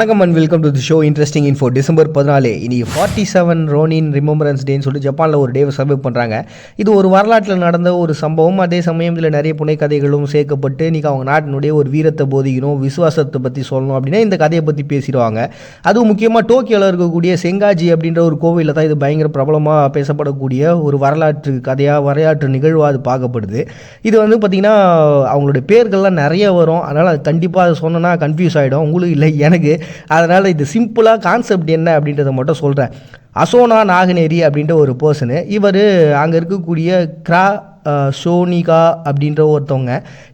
வணக்கம் and welcome to the show interesting info December பதினாலு. இனி ஃபார்ட்டி செவன் ரோனின் ரிமெம்பரன்ஸ் டேன்னு சொல்லிட்டு ஜப்பானில் ஒரு டேவை சர்வே பண்ணுறாங்க இது ஒரு வரலாற்றில் நடந்த ஒரு சம்பவம். அதே சமயம் இதில் நிறைய புனைக்கதைகளும் சேர்க்கப்பட்டு இன்றைக்கி அவங்க நாட்டினுடைய ஒரு வீரத்தை போதிக்கணும் விசுவாசத்தை பற்றி சொல்லணும் அப்படின்னா இந்த கதையை பற்றி பேசிடுவாங்க. அதுவும் முக்கியமாக டோக்கியோவில் இருக்கக்கூடிய செங்காஜி அப்படின்ற ஒரு கோவிலில் தான் இது பயங்கர பிரபலமாக பேசப்படக்கூடிய ஒரு வரலாற்று கதையாக வரலாற்று நிகழ்வாக அது பார்க்கப்படுது. இது வந்து பார்த்திங்கன்னா அவங்களுடைய பேர்கள்லாம் நிறைய வரும். அதனால் அது கண்டிப்பாக அதை சொன்னோன்னா கன்ஃபியூஸ் ஆகிடும் உங்களுக்கு இல்லை எனக்கு அதனால் இது சிம்பிளாக கான்செப்ட் என்ன அப்படின்றத மட்டும் சொல்கிறேன் அசோனா நாகநேரி அப்படின்ற ஒரு பர்சனு இவர் அங்கே இருக்கக்கூடிய கிரா சோனிகா அப்படின்ற ஒருத்தவங்க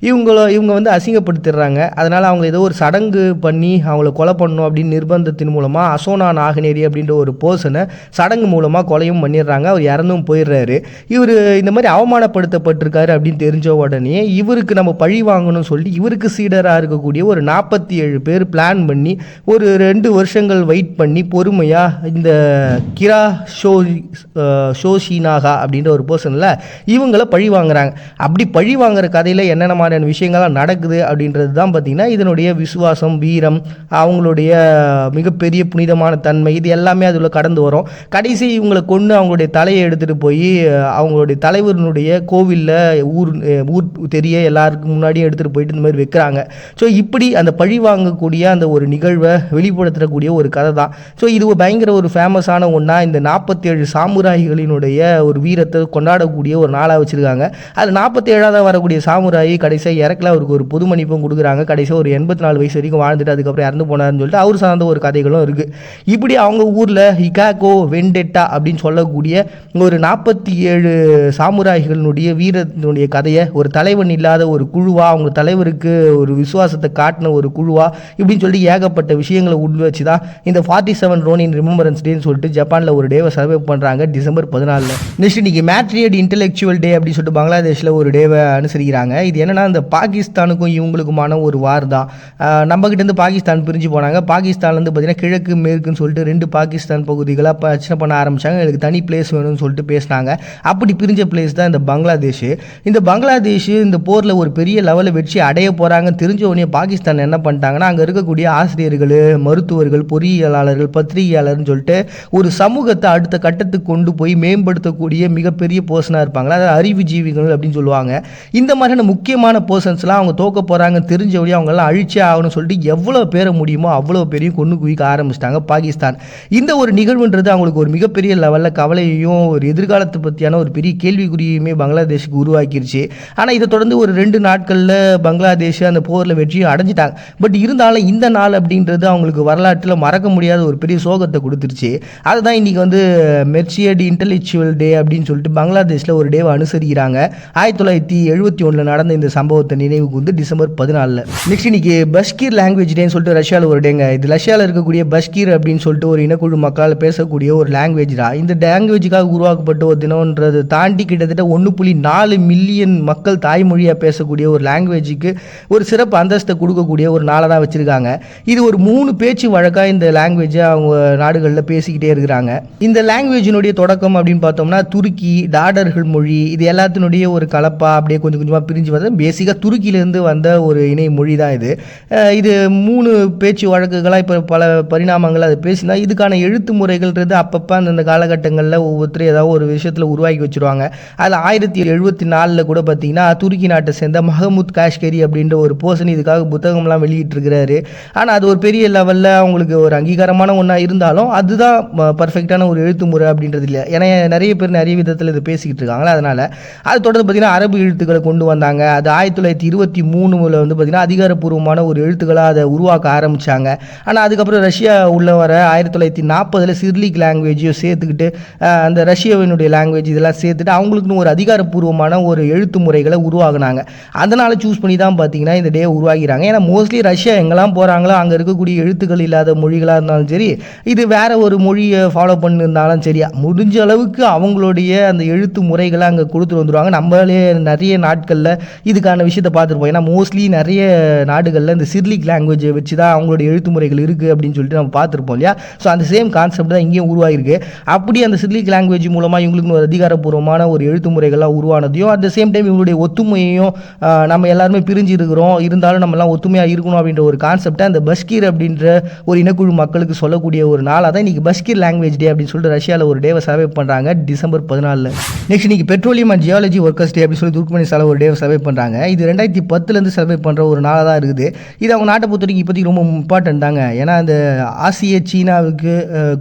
இவங்கள இவங்க வந்து அசிங்கப்படுத்திடுறாங்க. அதனால் அவங்க ஏதோ ஒரு சடங்கு பண்ணி அவங்கள கொலை பண்ணணும் அப்படின்னு நிர்பந்தத்தின் மூலமாக அசோனா நாகநேரி அப்படின்ற ஒரு பர்சனை சடங்கு மூலமாக கொலையும் பண்ணிடுறாங்க. அவர் இறந்தும் போயிடுறாரு. இவர் இந்த மாதிரி அவமானப்படுத்தப்பட்டிருக்காரு அப்படின்னு தெரிஞ்ச உடனே இவருக்கு நம்ம பழி வாங்கணும்னு சொல்லி இவருக்கு சீடராக இருக்கக்கூடிய ஒரு நாற்பத்தி ஏழு பேர் பிளான் பண்ணி ஒரு ரெண்டு வருஷங்கள் வெயிட் பண்ணி பொறுமையாக இந்த கிரா ஷோ ஷோஷினாகா அப்படின்ற ஒரு பர்சனில் இவங்களை பழி பழி வாங்குறாங்க. அப்படி பழி வாங்குற கதையில் என்னென்ன மாதிரியான விஷயங்கள்லாம் நடக்குது அப்படின்றது தான் பார்த்திங்கன்னா இதனுடைய விசுவாசம் வீரம் அவங்களுடைய மிகப்பெரிய புனிதமான தன்மை இது எல்லாமே அதில் கடந்து வரும். கடைசி இவங்களை கொண்டு அவங்களுடைய தலையை எடுத்துகிட்டு போய் அவங்களுடைய தலைவரினுடைய கோவிலில் ஊர் ஊர் தெரிய எல்லாருக்கும் முன்னாடியும் எடுத்துகிட்டு போயிட்டு இந்த மாதிரி வைக்கிறாங்க. ஸோ இப்படி அந்த பழி வாங்கக்கூடிய அந்த ஒரு நிகழ்வை வெளிப்படுத்தக்கூடிய ஒரு கதை தான். ஸோ இது பயங்கர ஒரு ஃபேமஸான ஒன்றா இந்த நாற்பத்தேழு சாமுராய்களினுடைய ஒரு வீரத்தை கொண்டாடக்கூடிய ஒரு நாளாக வச்சுருக்காங்க. அது நாற்பத்தி ஏழாவது வரக்கூடிய சாமுராயி கடைசியாக இறக்கல. அவருக்கு ஒரு புது மன்னிப்பும் கொடுக்குறாங்க. கடைசியாக ஒரு எண்பத்தி நாலு வயசு வரைக்கும் வாழ்ந்துட்டு அதுக்கப்புறம் இறந்து போனாருன்னு சொல்லிட்டு அவர் சார்ந்த ஒரு கதைகளும் இருக்குது இப்படி அவங்க ஊரில் ஹிகாகோ வெண்டெட்டா அப்படின்னு சொல்லக்கூடிய ஒரு நாற்பத்தி ஏழு சாமுராய்களுடைய வீரத்தினுடைய கதையை ஒரு தலைவன் இல்லாத ஒரு குழுவா அவங்க தலைவருக்கு ஒரு விசுவாசத்தை காட்டின ஒரு குழுவா இப்படின்னு சொல்லிட்டு ஏகப்பட்ட விஷயங்களை உள் வச்சு தான் இந்த ஃபார்ட்டி செவன் ரோனின் ரிமம்பரன்ஸ் டேன்னு சொல்லிட்டு ஜப்பானில் ஒரு டேவை சர்வே பண்ணுறாங்க டிசம்பர் பதினாலில். நெக்ஸ்ட் இன்னைக்கு மேட்ரியட் இன்டெலெக்சுவல் டே அப்படின்னு சொல்லிட்டு பங்களாதேஷில் ஒரு டேவை அனுசரிக்கிறாங்க. இது என்னென்னா இந்த பாகிஸ்தானுக்கும் இவங்களுக்குமான ஒரு வார் தான். நம்மக்கிட்டேருந்து பாகிஸ்தான் பிரிஞ்சு போனாங்க. பாகிஸ்தான்லேருந்து பார்த்தீங்கன்னா கிழக்கு மேற்குன்னு சொல்லிட்டு ரெண்டு பாகிஸ்தான் பகுதிகளாக பிரச்சனை பண்ண ஆரம்பித்தாங்க எனக்கு தனி பிளேஸ் வேணும்னு சொல்லிட்டு பேசினாங்க. அப்படி பிரிஞ்ச பிளேஸ் தான் இந்த பங்களாதேஷ். இந்த பங்களாதேஷ் இந்த போரில் ஒரு பெரிய லெவலில் வெற்றி அடைய போகிறாங்கன்னு தெரிஞ்ச உடனே பாகிஸ்தான் என்ன பண்ணிட்டாங்கன்னா அங்கே இருக்கக்கூடிய ஆசிரியர்கள் மருத்துவர்கள் பொறியியலாளர்கள் பத்திரிகையாளர்னு சொல்லிட்டு ஒரு சமூகத்தை அடுத்த கட்டத்துக்கு கொண்டு போய் மேம்படுத்தக்கூடிய மிகப்பெரிய பர்சனாக இருப்பாங்களா? அதாவது ஜீவிகள் அப்படின்னு சொல்லுவாங்க. இந்த மாதிரியான முக்கியமான பர்சன்ஸ்லாம் அவங்க தோக்க போகிறாங்கன்னு தெரிஞ்ச வழி அவங்கெல்லாம் அழிச்சே ஆகணும்னு சொல்லிட்டு எவ்வளோ பேரை முடியுமோ அவ்வளோ பேரையும் கொண்டு குவிக்க ஆரம்பிச்சிட்டாங்க பாகிஸ்தான். இந்த ஒரு நிகழ்வுன்றது அவங்களுக்கு ஒரு மிகப்பெரிய லெவலில் கவலையையும் ஒரு எதிர்காலத்தை பற்றியான ஒரு பெரிய கேள்விக்குறியுமே பங்களாதேஷுக்கு உருவாக்கிருச்சு. ஆனால் இதை தொடர்ந்து ஒரு ரெண்டு நாட்களில் பங்களாதேஷ் அந்த போரில் வெற்றியும் அடைஞ்சிட்டாங்க. பட் இருந்தாலும் இந்த நாள் அப்படின்றது அவங்களுக்கு வரலாற்றில் மறக்க முடியாத ஒரு பெரிய சோகத்தை கொடுத்துருச்சு. அதுதான் இன்றைக்கி வந்து மெர்சியட் இன்டலெக்சுவல் டே அப்படின்னு சொல்லிட்டு பங்களாதேஷில் ஒரு டேவை அனுசரிக்கிறாங்க ஆயிரத்தி தொள்ளாயிரத்தி எழுபத்தி ஒன்றில் நடந்த இந்த சம்பவத்தை நினைவுக்கு வந்து டிசம்பர் பதினாலில். நெக்ஸ்ட் இன்னைக்கு பஷ்கீர் லாங்குவேஜ் டேன்னு சொல்லிட்டு ரஷ்யாவில் ஒரு டேங்க. இது ரஷ்யாவில் இருக்கக்கூடிய பஷ்கீர் அப்படின்னு சொல்லிட்டு ஒரு இனக்குழு மக்களால் பேசக்கூடிய ஒரு லாங்குவேஜ் தான் இந்த லாங்குவேஜுக்காக உருவாக்கப்பட்ட ஒரு தினம்ன்றது தாண்டி கிட்டத்தட்ட ஒன்று புள்ளி நாலு மில்லியன் மக்கள் தாய்மொழியாக பேசக்கூடிய ஒரு லாங்குவேஜுக்கு ஒரு சிறப்பு அந்தஸ்தை கொடுக்கக்கூடிய ஒரு நாளை தான் வச்சுருக்காங்க. இது ஒரு மூணு பேச்சு வழக்காக இந்த லாங்குவேஜை அவங்க நாடுகளில் பேசிக்கிட்டே இருக்கிறாங்க. இந்த லாங்குவேஜினுடைய தொடக்கம் அப்படின்னு பார்த்தோம்னா துருக்கி டாடர்கள் மொழி இது எல்லாத்தினுடைய ஒரு கலப்பாக அப்படியே கொஞ்சம் கொஞ்சமாக பிரிஞ்சு வந்து பேசிக்காக துருக்கியிலேருந்து வந்த ஒரு இணை மொழி தான் இது இது மூணு பேச்சு வழக்குகளாக இப்போ பல பரிணாமங்கள் அதை பேசினா இதுக்கான எழுத்து முறைகள்ன்றது அப்பப்போ அந்தந்த காலகட்டங்களில் ஒவ்வொருத்தரும் ஏதாவது ஒரு விஷயத்தில் உருவாக்கி வச்சுருவாங்க. அதில் ஆயிரத்தி எழுபத்தி நாலில் கூட பார்த்தீங்கன்னா துருக்கி நாட்டை சேர்ந்த மஹமூத் காஷ்கரி அப்படின்ற ஒரு போசன் இதுக்காக புத்தகம்லாம் வெளியிட்டிருக்கிறாரு. ஆனால் அது ஒரு பெரிய லெவலில் அவங்களுக்கு ஒரு அங்கீகாரமான ஒன்றா இருந்தாலும் அதுதான் பர்ஃபெக்டான ஒரு எழுத்து முறை அப்படின்றது இல்லை. ஏன்னா நிறைய பேர் நிறைய விதத்தில் இதை பேசிக்கிட்டு இருக்காங்களா அதனால் அது தொடர்ந்து பார்த்தீங்கன்னா அரபு எழுத்துக்களை கொண்டு வந்தாங்க. அது ஆயிரத்தி தொள்ளாயிரத்தி இருபத்தி மூணுல வந்து பார்த்தீங்கன்னா அதிகாரப்பூர்வமான ஒரு எழுத்துக்களாக அதை உருவாக்க ஆரம்பித்தாங்க ஆனால் அதுக்கப்புறம் ரஷ்யா உள்ள வர ஆயிரத்தி தொள்ளாயிரத்தி நாற்பதில் சிர்லிக் லாங்குவேஜையும் சேர்த்துக்கிட்டு அந்த ரஷ்யாவினுடைய லாங்குவேஜ் இதெல்லாம் சேர்த்துட்டு அவங்களுக்குன்னு ஒரு அதிகாரப்பூர்வமான ஒரு எழுத்து முறைகளை உருவாகினாங்க அதனால் சூஸ் பண்ணி தான் பார்த்தீங்கன்னா இந்த டே உருவாகிறாங்க ஏன்னா மோஸ்ட்லி ரஷ்யா எங்கெல்லாம் போகிறாங்களோ அங்கே இருக்கக்கூடிய எழுத்துக்கள் இல்லாத மொழிகளாக இருந்தாலும் சரி இது வேற ஒரு மொழியை ஃபாலோ பண்ணியிருந்தாலும் சரியா முடிஞ்ச அளவுக்கு அவங்களுடைய அந்த எழுத்து முறைகளை அங்கே கொடுத்துட்டு வந்துடுவாங்க நம்மளே நிறைய நாட்களில் இதுக்கான விஷயத்தை பார்த்துருப்போம் ஏன்னா மோஸ்ட்லி நிறைய நாடுகளில் இந்த சிர்லிக் லாங்குவேஜை வச்சு தான் அவங்களுடைய எழுத்து முறைகள் இருக்குது அப்படின்னு சொல்லிட்டு நம்ம பார்த்துருப்போம் இல்லையா? ஸோ அந்த சேம் கான்செப்ட் தான் இங்கேயும் உருவாகிருக்கு அப்படி அந்த சிர்லிக் லாங்குவேஜ் மூலமாக இவங்களுக்கு ஒரு அதிகாரப்பூர்வமான ஒரு எழுத்து முறைகள்லாம் உருவானதையும் அட் த சேம் டைம் இவங்களுடைய ஒத்துமையையும் நம்ம எல்லாருமே பிரிஞ்சு இருக்கிறோம். இருந்தாலும் நம்மலாம் ஒத்துமையாக இருக்கணும் அப்படின்ற ஒரு கான்செப்டை அந்த பஸ்கீர் அப்படின்ற ஒரு இனக்குழு மக்களுக்கு சொல்லக்கூடிய ஒரு நாளாக தான் இன்றைக்கி பஸ்கீர் லாங்குவேஜ் டே அப்படின்னு சொல்லிட்டு ரஷ்யாவில் ஒரு டேவை சர்வே பண்ணுறாங்க டிசம்பர் பதினாலில். நெக்ஸ்ட் இன்னைக்கு petroleum and geology workers day அப்படின்னு சொல்லி துர்க்மணி சாலை ஒரு டே சர்வே பண்ணுறாங்க இது ரெண்டாயிரத்தி பத்துலேருந்து சர்வே பண்ணுற ஒரு நாளாக தான் இருக்குது. இது அவங்க நாட்டை பொறுத்த வரைக்கும் இப்போதைக்கு ரொம்ப இம்பார்ட்டன்ட் தாங்க. ஏன்னா அந்த ஆசிய சீனாவுக்கு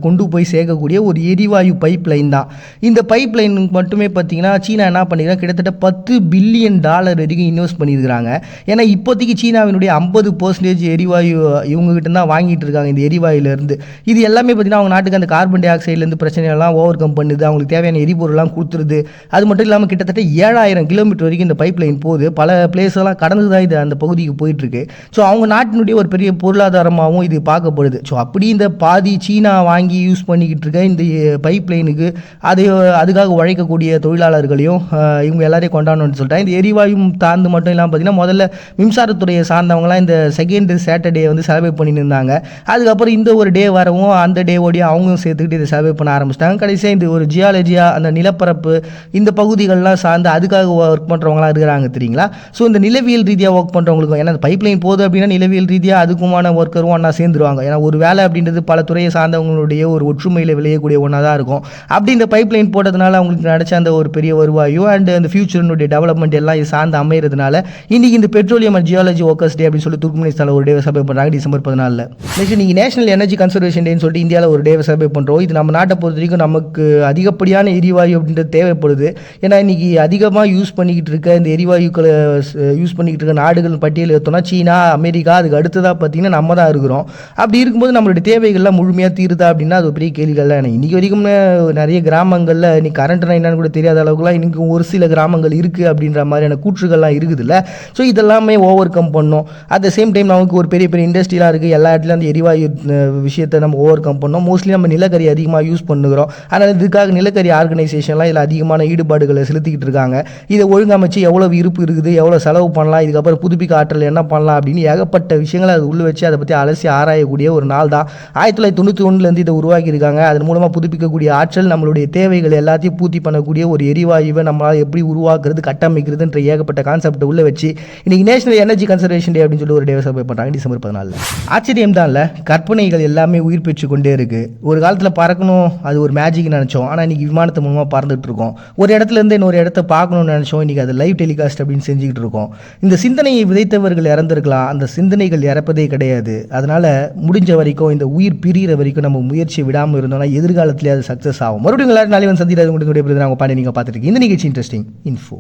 கொண்டு போய் சேர்க்கக்கூடிய ஒரு எரிவாயு பைப் லைன் தான். இந்த பைப் லைன் மட்டுமே பார்த்தீங்கன்னா சீனா என்ன பண்ணிக்கிறாங்க கிட்டத்தட்ட பத்து பில்லியன் டாலர் வரைக்கும் இன்வெஸ்ட் பண்ணியிருக்கிறாங்க. ஏன்னா இப்போதைக்கு சீனாவினுடைய ஐம்பது பர்சன்டேஜ் எரிவாயு இவங்ககிட்ட தான் வாங்கிட்டு இருக்காங்க இந்த எரிவாயுலேருந்து இது எல்லாமே பார்த்தீங்கன்னா அவங்க நாட்டுக்கு அந்த கார்பன் டை ஆக்சைட்லேருந்து பிரச்சனையெல்லாம் ஓவர் கம் பண்ணுது. அவங்களுக்கு தேவையான எரிபொருள்லாம் கொடுத்துருது. அது மட்டும் இல்லாமல் கிட்ட கிட்டத்தட்ட ஏழாயிரம் கிலோமீட்டர் வரைக்கும் இந்த பைப் லைன் போகுது. பல பிளேஸ் எல்லாம் கடந்து தான் இது அந்த பகுதிக்கு போயிட்டுருக்கு. ஸோ அவங்க நாட்டினுடைய ஒரு பெரிய பொருளாதாரமாகவும் இது பார்க்கப்படுது. ஸோ அப்படி இந்த பாதி சீனா வாங்கி யூஸ் பண்ணிக்கிட்டு இருக்க இந்த பைப் லைனுக்கு அதை அதுக்காக உழைக்கக்கூடிய தொழிலாளர்களையும் இவங்க எல்லாரையும் கொண்டாடணும்னு சொல்லிட்டாங்க இந்த எரிவாயும் தாழ்ந்து மட்டும் இல்லாமல் பார்த்தீங்கன்னா முதல்ல மின்சாரத்துறையை சார்ந்தவங்களாம் இந்த செகண்ட் சாட்டர்டே வந்து செலிப்ரேட் பண்ணிட்டு இருந்தாங்க. அதுக்கப்புறம் இந்த ஒரு டே வரவும் அந்த டேவோடய அவங்களும் சேர்த்துக்கிட்டு இதை செலிப்ரேட் பண்ண ஆரம்பிச்சிட்டாங்க. கடைசியாக இந்த ஒரு ஜியாலஜியா அந்த நிலப்பரப்பு இந்த பகுதிகள் பகுதிகள்லாம் சார்ந்து அதுக்காக ஒர்க் பண்ணுறவங்களாம் இருக்கிறாங்க தெரியுங்களா? ஸோ இந்த நிலவியல் ரீதியாக ஒர்க் பண்ணுறவங்களுக்கும் ஏன்னா பைப் லைன் போகுது அப்படின்னா நிலவியல் ரீதியாக அதுக்குமான ஒர்க்கரும் ஒன்றா சேர்ந்துருவாங்க. ஏன்னா ஒரு வேலை அப்படின்றது பல துறையை சார்ந்தவங்களுடைய ஒரு ஒற்றுமையில் விளையக்கூடிய ஒன்றா தான் இருக்கும். அப்படி இந்த பைப் லைன் போட்டதுனால அவங்களுக்கு நினச்ச அந்த ஒரு பெரிய வருவாயும் அண்ட் அந்த ஃபியூச்சரினுடைய டெவலப்மெண்ட் எல்லாம் இது சார்ந்து அமைகிறதுனால இன்றைக்கி இந்த petroleum and geology workers day அப்படின்னு சொல்லி துர்க்மனிஸ்தானில் ஒரு டே சர்வே பண்ணுறாங்க டிசம்பர் பதினாலில். நெக்ஸ்ட் நீங்கள் நேஷனல் எனர்ஜி கன்சர்வேஷன் டேன்னு சொல்லிட்டு இந்தியாவில் ஒரு டே சர்வே பண்ணுறோம் இது நம்ம நாட்டை பொறுத்த வரைக்கும் நமக்கு அதிகப்படியான எரிவாயு அப்படின்றது தேவைப்படுது. ஏன்னா இன்றைக்கி அதிகமாக யூஸ் பண்ணிக்கிட்டு இருக்க இந்த எரிவாயுக்களை யூஸ் பண்ணிக்கிட்டு இருக்க நாடுகள் பட்டியல் எடுத்தோம்னா சீனா அமெரிக்கா அதுக்கு அடுத்ததாக பார்த்தீங்கன்னா நம்ம தான் இருக்கிறோம். அப்படி இருக்கும்போது நம்மளுடைய தேவைகள்லாம் முழுமையாக தீருதா அப்படின்னா அது பெரிய கேள்விகள் தான் இன்றைக்கி வரைக்கும் நிறைய கிராமங்களில் இன்றைக்கி கரண்ட்னா என்னன்னு கூட தெரியாத அளவுக்குலாம் இன்றைக்கும் ஒரு சில கிராமங்கள் இருக்குது அப்படின்ற மாதிரியான கூற்றுகள்லாம் இருக்குதுல்ல. ஸோ இதெல்லாமே ஓவர் கம் பண்ணோம். அட் த சேம் டைம் நமக்கு ஒரு பெரிய பெரிய இண்டஸ்ட்ரியெலாம் இருக்குது எல்லா இடத்துலையும் அந்த எரிவாயு விஷயத்தை நம்ம ஓவர் கம் பண்ணோம். மோஸ்ட்லி நம்ம நிலக்கரி அதிகமாக யூஸ் பண்ணுகிறோம். அதனால் இதுக்காக நிலக்கரி ஆர்கனைசேஷன்லாம் இதில் அதிகமான ஈடுபாடுகளை செலுத்திக்கிட்டு இருக்காங்க. இதை ஒழுங்கமைச்சு எவ்வளவு இருப்பு இருக்குது எவ்வளோ செலவு பண்ணலாம் இதுக்கப்புறம் புதுப்பிக்க ஆற்றல் என்ன பண்ணலாம் அப்படின்னு ஏகப்பட்ட விஷயங்களை அது உள்ளே வச்சு அதை பற்றி அலசி ஆராயக்கூடிய ஒரு நாள் தான். ஆயிரத்தி தொள்ளாயிரத்தி தொண்ணூற்றி ஒன்றுலேருந்து இதை உருவாக்கியிருக்காங்க. அதன் மூலமாக புதுப்பிக்கக்கூடிய ஆற்றல் நம்மளுடைய தேவைகள் எல்லாத்தையும் பூர்த்தி பண்ணக்கூடிய ஒரு எரிவாயுவை நம்மளால் எப்படி உருவாக்குறது கட்டமைக்கிறதுன்ற ஏகப்பட்ட கான்செப்டை உள்ளே வச்சு இன்றைக்கி நேஷனல் எனர்ஜி கன்சர்வேஷன் டே அப்படின்னு சொல்லி ஒரு டே சர்வே பண்ணுறாங்க டிசம்பர் பதினாலில். ஆச்சரியம் தான் இல்லை? கற்பனைகள் எல்லாமே உயிர் பெற்று கொண்டே இருக்குது ஒரு காலத்தில் பறக்கணும் அது ஒரு மேஜிக் நினச்சோம். ஆனால் இன்றைக்கி விமானத்து மூலமாக பறந்துட்டு இருக்கோம். ஒரு இடத்துல இருந்து இன்னொரு இடத்த பார்க்கணும்னு நினச்சோம். இன்னைக்கு அது லைவ் டெலிகாஸ்ட் அப்படின்னு செஞ்சுக்கிட்டு இருக்கோம். இந்த சிந்தனையை விதைத்தவர்கள் இறந்துருக்கலாம். அந்த சிந்தனைகள் இறப்பதே கிடையாது. அதனால் முடிஞ்ச வரைக்கும் இந்த உயிர் பிரிகிற வரைக்கும் நம்ம முயற்சி விடாமல் இருந்தோம்னா எதிர்காலத்திலே அது சக்ஸஸ் ஆகும். மறுபடியும் எல்லாரும் நாளை வந்து சந்திக்கிறது உங்களுக்கு நாங்கள் பாண்டி நீங்கள் பார்த்துருக்கீங்க இந்த நிகழ்ச்சி இன்ட்ரெஸ்டிங் இன்ஃபோ